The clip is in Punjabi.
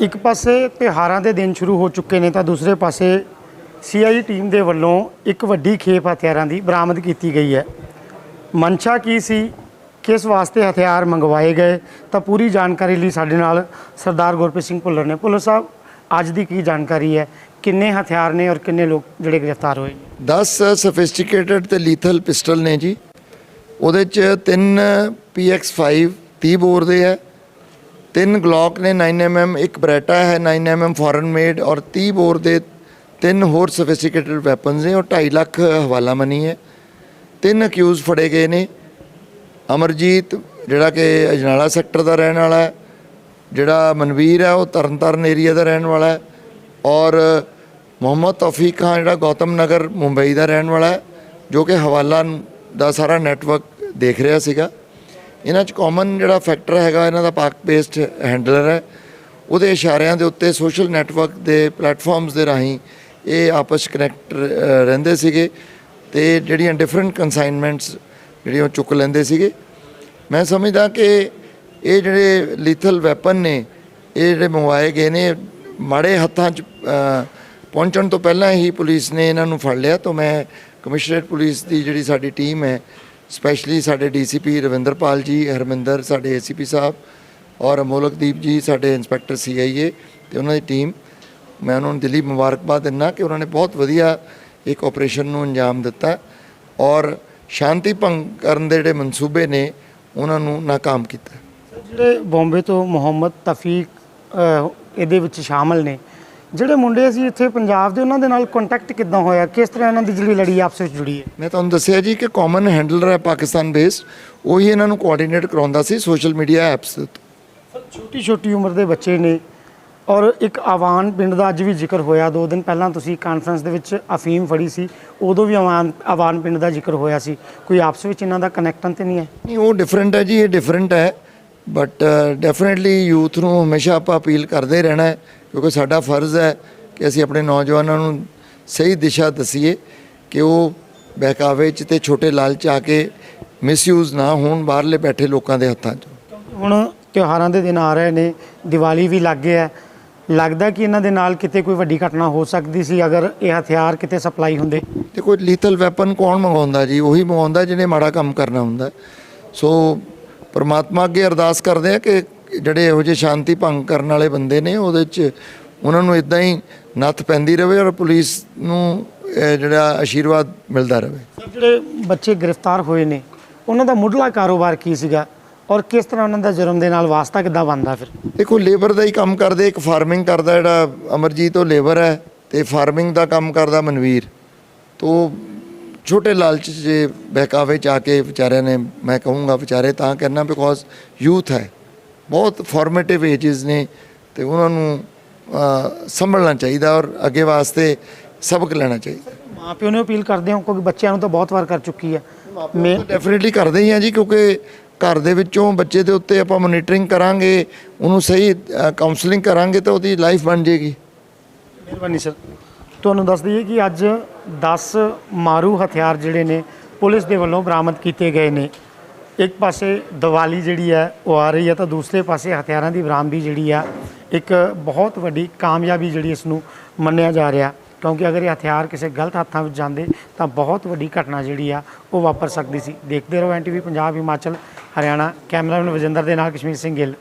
ਇੱਕ ਪਾਸੇ ਤਿਉਹਾਰਾਂ ਦੇ ਦਿਨ ਸ਼ੁਰੂ ਹੋ ਚੁੱਕੇ ਨੇ ਤਾਂ ਦੂਸਰੇ ਪਾਸੇ ਸੀਆਈ ਟੀਮ ਦੇ ਵੱਲੋਂ ਇੱਕ ਵੱਡੀ ਖੇਪ ਹਥਿਆਰਾਂ ਦੀ ਬਰਾਮਦ ਕੀਤੀ ਗਈ ਹੈ। ਮਨਸ਼ਾ ਕੀ ਸੀ? ਕਿਸ ਵਾਸਤੇ ਹਥਿਆਰ ਮੰਗਵਾਏ ਗਏ? ਤਾਂ ਪੂਰੀ ਜਾਣਕਾਰੀ ਲਈ ਸਾਡੇ ਨਾਲ ਸਰਦਾਰ ਗੁਰਪ੍ਰੀਤ ਸਿੰਘ ਭੁੱਲਰ ਨੇ। ਭੁੱਲਰ ਸਾਹਿਬ, ਅੱਜ ਦੀ ਕੀ ਜਾਣਕਾਰੀ ਹੈ? ਕਿੰਨੇ ਹਥਿਆਰ ਨੇ ਔਰ ਕਿੰਨੇ ਲੋਕ ਜਿਹੜੇ ਗ੍ਰਿਫਤਾਰ ਹੋਏ 10 ਸਫਿਸਟੀਕੇਟਡ ਤੇ ਲੀਥਲ ਪਿਸਟਲ ਨੇ ਜੀ। ਉਹਦੇ ਚ ਤਿੰਨ PX5 30 ਬੋਰ ਦੇ ਹੈ। ਤਿੰਨ ਗਲੌਕ ਨੇ 9mm ਇੱਕ ਬਰੇਟਾ ਹੈ 9mm ਫੋਰਨ ਮੇਡ ਔਰ 30 ਬੋਰ ਦੇ ਤਿੰਨ ਹੋਰ ਸਫਿਸਟੀਕੇਟਡ ਵੈਪਨਸ ਨੇ ਔਰ 2.5 ਲੱਖ ਹਵਾਲਾ ਮਨੀ ਹੈ। ਤਿੰਨ ਅਕਿਊਜ਼ ਫੜੇ ਗਏ ਨੇ। ਅਮਰਜੀਤ, ਜਿਹੜਾ ਕਿ ਅਜਨਾਲਾ ਸੈਕਟਰ ਦਾ ਰਹਿਣ ਵਾਲਾ ਹੈ, ਜਿਹੜਾ ਮਨਵੀਰ ਹੈ, ਉਹ ਤਰਨਤਾਰਨ ਏਰੀਆ ਦਾ ਰਹਿਣ ਵਾਲਾ ਹੈ ਔਰ ਮੁਹੰਮਦ ਤੌਫੀਕ ਖਾਨ, ਜਿਹੜਾ ਗੌਤਮ ਨਗਰ ਮੁੰਬਈ ਦਾ ਰਹਿਣ ਵਾਲਾ ਹੈ, ਜੋ ਕਿ ਹਵਾਲਾ ਦਾ ਸਾਰਾ ਨੈਟਵਰਕ ਦੇਖ ਰਿਹਾ ਸੀਗਾ। ਇਹਨਾਂ 'ਚ ਕਾਮਨ ਜਿਹੜਾ ਫੈਕਟਰ ਹੈਗਾ, ਇਹਨਾਂ ਦਾ ਪਾਕ ਬੇਸਡ ਹੈਂਡਲਰ ਹੈ। ਉਹਦੇ ਇਸ਼ਾਰਿਆਂ ਦੇ ਉੱਤੇ ਸੋਸ਼ਲ ਨੈਟਵਰਕ ਦੇ ਪਲੇਟਫਾਰਮਸ ਦੇ ਰਾਹੀਂ ਇਹ ਆਪਸ ਕਨੈਕਟ ਰਹਿੰਦੇ ਸੀਗੇ ਤੇ ਜਿਹੜੀਆਂ ਡਿਫਰੈਂਟ ਕਨਸਾਈਨਮੈਂਟਸ ਜਿਹੜੀਆਂ ਉਹ ਚੁੱਕ ਲੈਂਦੇ ਸੀਗੇ। ਮੈਂ ਸਮਝਦਾ ਕਿ ਇਹ ਜਿਹੜੇ ਲੀਥਲ ਵੈਪਨ ਨੇ, ਇਹ ਜਿਹੜੇ ਮੰਗਵਾਏ ਗਏ ਨੇ, ਮਾੜੇ ਹੱਥਾਂ 'ਚ ਪਹੁੰਚਣ ਤੋਂ ਪਹਿਲਾਂ ਹੀ ਪੁਲਿਸ ਨੇ ਇਹਨਾਂ ਨੂੰ ਫੜ ਲਿਆ। ਤਾਂ ਮੈਂ ਕਮਿਸ਼ਨਰੇਟ ਪੁਲਿਸ ਦੀ ਜਿਹੜੀ ਸਾਡੀ ਟੀਮ ਹੈ ਸਪੈਸ਼ਲੀ ਸਾਡੇ ਡੀਸੀਪੀ ਰਵਿੰਦਰਪਾਲ ਜੀ, ਹਰਮਿੰਦਰ ਸਾਡੇ ਏਸੀਪੀ ਸਾਹਿਬ ਔਰ ਅਮੋਲਕਦੀਪ ਜੀ ਸਾਡੇ ਇੰਸਪੈਕਟਰ ਸੀਆਈਏ ਤੇ ਉਹਨਾਂ ਦੀ ਟੀਮ। ਮੈਂ ਉਹਨਾਂ ਨੂੰ ਦਿੱਲੀ ਮੁਬਾਰਕਬਾਦ ਦਿੰਦਾ ਕਿ ਉਹਨਾਂ ਨੇ ਬਹੁਤ ਵਧੀਆ ਇੱਕ ਆਪਰੇਸ਼ਨ ਨੂੰ ਅੰਜਾਮ ਦਿੱਤਾ ਔਰ ਸ਼ਾਂਤੀ ਭੰਗ ਕਰਨ ਦੇ ਜਿਹੜੇ ਮਨਸੂਬੇ ਨੇ, ਉਹਨਾਂ ਨੂੰ ਨਾਕਾਮ ਕੀਤਾ। ਜਿਹੜੇ ਬੰਬੇ ਤੋਂ ਮੁਹੰਮਦ ਤਫੀਕ ਇਹਦੇ ਵਿੱਚ ਸ਼ਾਮਲ ਨੇ ਜਿਹੜੇ ਮੁੰਡੇ ਸੀ ਇੱਥੇ ਪੰਜਾਬ ਦੇ ਉਹਨਾਂ ਦੇ ਨਾਲ ਕੰਟੈਕਟ ਕਿੱਦਾਂ ਹੋਇਆ? ਕਿਸ ਤਰ੍ਹਾਂ ਇਹਨਾਂ ਦੀ ਜਿਹੜੀ ਲੜੀ ਆਪਸ ਵਿੱਚ ਜੁੜੀ ਹੈ? ਮੈਂ ਤੁਹਾਨੂੰ ਦੱਸਿਆ ਜੀ ਕਿ ਕਾਮਨ ਹੈਂਡਲਰ ਹੈ ਪਾਕਿਸਤਾਨ ਬੇਸਡ ਉਹੀ ਇਹਨਾਂ ਨੂੰ ਕੋਆਰਡੀਨੇਟ ਕਰਾਉਂਦਾ ਸੀ ਸੋਸ਼ਲ ਮੀਡੀਆ ਐਪਸ ਛੋਟੀ ਛੋਟੀ ਉਮਰ ਦੇ ਬੱਚੇ ਨੇ ਔਰ ਇੱਕ ਆਵਾਨ ਪਿੰਡ ਦਾ ਅੱਜ ਵੀ ਜ਼ਿਕਰ ਹੋਇਆ। ਦੋ ਦਿਨ ਪਹਿਲਾਂ ਤੁਸੀਂ ਕਾਨਫਰੰਸ ਦੇ ਵਿੱਚ ਅਫੀਮ ਫੜੀ ਸੀ ਉਦੋਂ ਵੀ ਆਵਾਨ ਆਵਾਨ ਪਿੰਡ ਦਾ ਜ਼ਿਕਰ ਹੋਇਆ ਸੀ। ਕੋਈ ਆਪਸ ਵਿੱਚ ਇਹਨਾਂ ਦਾ ਕਨੈਕਟਨ ਤੇ ਨਹੀਂ ਹੈ? ਨਹੀਂ ਉਹ ਡਿਫਰੈਂਟ ਹੈ ਜੀ ਇਹ ਡਿਫਰੈਂਟ ਹੈ। ਬਟ ਡੈਫੀਨਿਟਲੀ ਯੂਥ ਨੂੰ ਹਮੇਸ਼ਾ ਆਪਾਂ ਅਪੀਲ ਕਰਦੇ ਰਹਿਣਾ ਹੈ ਕਿਉਂਕਿ ਸਾਡਾ ਫਰਜ਼ ਹੈ ਕਿ ਅਸੀਂ ਆਪਣੇ ਨੌਜਵਾਨਾਂ ਨੂੰ ਸਹੀ ਦਿਸ਼ਾ ਦਸੀਏ ਕਿ ਉਹ ਬਹਿਕਾਵੇ 'ਚ ਤੇ ਛੋਟੇ ਲਾਲਚ ਆ ਕੇ ਮਿਸਯੂਜ਼ ਨਾ ਹੋਣ ਬਾਹਰਲੇ ਬੈਠੇ ਲੋਕਾਂ ਦੇ ਹੱਥਾਂ 'ਚ। ਹੁਣ ਤਿਉਹਾਰਾਂ ਦੇ ਦਿਨ ਆ ਰਹੇ ਨੇ ਦੀਵਾਲੀ ਵੀ ਲੱਗ ਗਿਆ। ਲੱਗਦਾ ਕਿ ਇਹਨਾਂ ਦੇ ਨਾਲ ਕਿਤੇ ਕੋਈ ਵੱਡੀ ਘਟਨਾ ਹੋ ਸਕਦੀ ਸੀ ਅਗਰ ਇਹ ਹਥਿਆਰ ਕਿਤੇ ਸਪਲਾਈ ਹੁੰਦੇ? ਤੇ ਕੋਈ ਲੀਥਲ ਵੈਪਨ ਕੌਣ ਮੰਗਾਉਂਦਾ ਜੀ? ਉਹੀ ਮੰਗਾਉਂਦਾ ਜਿਹਨੇ ਮਾੜਾ ਕੰਮ ਕਰਨਾ ਹੁੰਦਾ। ਸੋ ਪਰਮਾਤਮਾ ਅੱਗੇ ਅਰਦਾਸ ਕਰਦੇ ਆ ਕਿ ਜਿਹੜੇ ਇਹੋ ਜਿਹੇ ਸ਼ਾਂਤੀ ਭੰਗ ਕਰਨ ਵਾਲੇ ਬੰਦੇ ਨੇ ਉਹਦੇ 'ਚ ਉਹਨਾਂ ਨੂੰ ਇਦਾਂ ਹੀ ਨੱਥ ਪੈਂਦੀ ਰਵੇ ਔਰ ਪੁਲਿਸ ਨੂੰ ਜਿਹੜਾ ਆਸ਼ੀਰਵਾਦ ਮਿਲਦਾ ਰਵੇ। ਜਿਹੜੇ ਬੱਚੇ ਗ੍ਰਿਫਤਾਰ ਹੋਏ ਨੇ ਉਹਨਾਂ ਦਾ ਮੁੱਢਲਾ ਕਾਰੋਬਾਰ ਕੀ ਸੀਗਾ ਔਰ ਕਿਸ ਤਰ੍ਹਾਂ ਉਹਨਾਂ ਦਾ ਜੁਰਮ ਦੇ ਨਾਲ ਵਾਸਤਾ ਕਿੱਦਾਂ ਬਣਦਾ ਫਿਰ? ਦੇਖੋ ਲੇਬਰ ਦਾ ਹੀ ਕੰਮ ਕਰਦੇ ਇੱਕ ਫਾਰਮਿੰਗ ਕਰਦਾ ਜਿਹੜਾ ਅਮਰਜੀਤ ਉਹ ਲੇਬਰ ਹੈ ਤੇ ਫਾਰਮਿੰਗ ਦਾ ਕੰਮ ਕਰਦਾ ਮਨਵੀਰ। ਤੋ ਛੋਟੇ ਲਾਲਚ 'ਚ ਬਹਿਕਾਵੇ ਚ ਆ ਕੇ ਵਿਚਾਰਿਆਂ ਨੇ ਮੈਂ ਕਹੂੰਗਾ ਵਿਚਾਰੇ ਤਾਂ ਕਰਨਾ ਬਿਕੋਜ਼ ਯੂਥ ਹੈ। ਬਹੁਤ ਫਾਰਮੇਟਿਵ ਏਜਸ ਨੇ ਤੇ ਉਹਨਾਂ ਨੂੰ ਸੰਭਲਣਾ ਚਾਹੀਦਾ ਔਰ ਅੱਗੇ ਵਾਸਤੇ ਸਬਕ ਲੈਣਾ ਚਾਹੀਦਾ। ਮਾਪਿਓ ਨੇ ਅਪੀਲ ਕਰਦੇ ਹੋ ਕਿਉਂਕਿ ਬੱਚਿਆਂ ਨੂੰ ਤਾਂ ਬਹੁਤ ਵਾਰ ਕਰ ਚੁੱਕੀ ਹੈ। ਮੈਂ ਡੈਫੀਨਿਟਲੀ ਕਰਦੇ ਹੀ ਆ ਜੀ ਕਿਉਂਕਿ ਘਰ ਦੇ ਵਿੱਚੋਂ ਬੱਚੇ ਦੇ ਉੱਤੇ ਆਪਾਂ ਮੋਨੀਟਰਿੰਗ ਕਰਾਂਗੇ ਉਹਨੂੰ ਸਹੀ ਕਾਉਂਸਲਿੰਗ ਕਰਾਂਗੇ ਤਾਂ ਉਹਦੀ ਲਾਈਫ ਬਣ ਜੇਗੀ ਮਿਹਰਬਾਨੀ ਸਰ। ਤੁਹਾਨੂੰ ਦੱਸ ਦਈਏ ਕਿ ਅੱਜ 10 ਮਾਰੂ ਹਥਿਆਰ ਜਿਹੜੇ ਨੇ ਪੁਲਿਸ ਦੇ ਵੱਲੋਂ ਬਰਾਮਦ ਕੀਤੇ ਗਏ ਨੇ। ਇੱਕ ਪਾਸੇ ਦੀਵਾਲੀ ਜਿਹੜੀ ਹੈ ਉਹ ਆ ਰਹੀ ਹੈ ਤਾਂ ਦੂਸਰੇ ਪਾਸੇ ਹਥਿਆਰਾਂ ਦੀ ਬਰਾਮਦੀ ਜਿਹੜੀ ਆ, ਇੱਕ ਬਹੁਤ ਵੱਡੀ ਕਾਮਯਾਬੀ ਜਿਹੜੀ ਇਸ ਨੂੰ ਮੰਨਿਆ ਜਾ ਰਿਹਾ। ਕਿਉਂਕਿ ਅਗਰ ਇਹ ਹਥਿਆਰ ਕਿਸੇ ਗਲਤ ਹੱਥਾਂ ਵਿੱਚ ਜਾਂਦੇ ਤਾਂ ਬਹੁਤ ਵੱਡੀ ਘਟਨਾ ਜਿਹੜੀ ਆ ਉਹ ਵਾਪਰ ਸਕਦੀ ਸੀ। ਦੇਖਦੇ ਰਹੋ ਐਨਟੀਵੀ ਪੰਜਾਬ, ਹਿਮਾਚਲ, ਹਰਿਆਣਾ, ਕੈਮਰਾਮੈਨ ਵਜਿੰਦਰ ਦੇ ਨਾਲ ਕਸ਼ਮੀਰ ਸਿੰਘ ਗਿੱਲ।